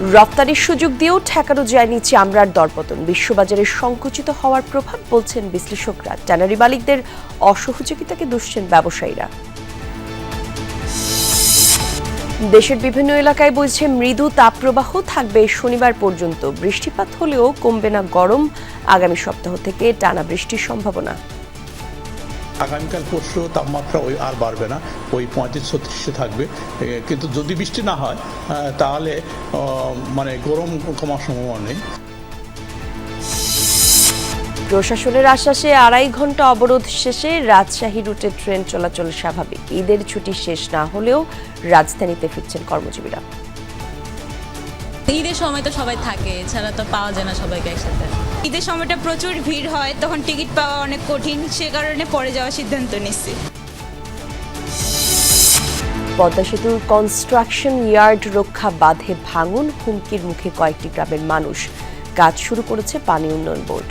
রপ্তানির সুযোগ দিয়েও ঠেকানো যায়নি চামড়ার দরপতন। বিশ্ববাজারে সংকুচিত হওয়ার প্রভাব বলছেন বিশ্লেষকরা। ট্যানারি মালিকদের অসহযোগিতাকে দুষছেন ব্যবসায়ীরা। দেশের বিভিন্ন এলাকায় বইছে মৃদু তাপপ্রবাহ। থাকবে শনিবার পর্যন্ত। বৃষ্টিপাত হলেও কমবে না গরম। আগামী সপ্তাহ থেকে টানা বৃষ্টির সম্ভাবনা। আগামীকাল পরশু তাপমাত্রা ওই আর বাড়বে না ওই পঁয়ত্রিশ ছত্রিশে থাকবে। কিন্তু যদি বৃষ্টি না হয় তাহলে মানে গরম কমার সম্ভাবনা নেই। প্রশাসনের আশ্বাসে আড়াই ঘণ্টা অবরোধ শেষে রাজশাহী রুটে ট্রেন চলাচল স্বাভাবিক। ঈদের ছুটি শেষ না হলেও রাজধানীতে ফিরছেন কর্মজীবীরা। ঈদের সময় তো সবাই থাকে এছাড়া তো পাওয়া যায় না সবাইকে একসাথে। ঈদের সময়টা প্রচুর ভিড় হয়, তখন টিকিট পাওয়া অনেক কঠিন, সে কারণে পরে যাওয়ার সিদ্ধান্ত নিচ্ছি পদ্মা সেতুর কনস্ট্রাকশন ইয়ার্ড রক্ষা বাঁধে ভাঙন, হুমকির মুখে কয়েকটি গ্রামের মানুষ। কাজ শুরু করেছে পানি উন্নয়ন বোর্ড।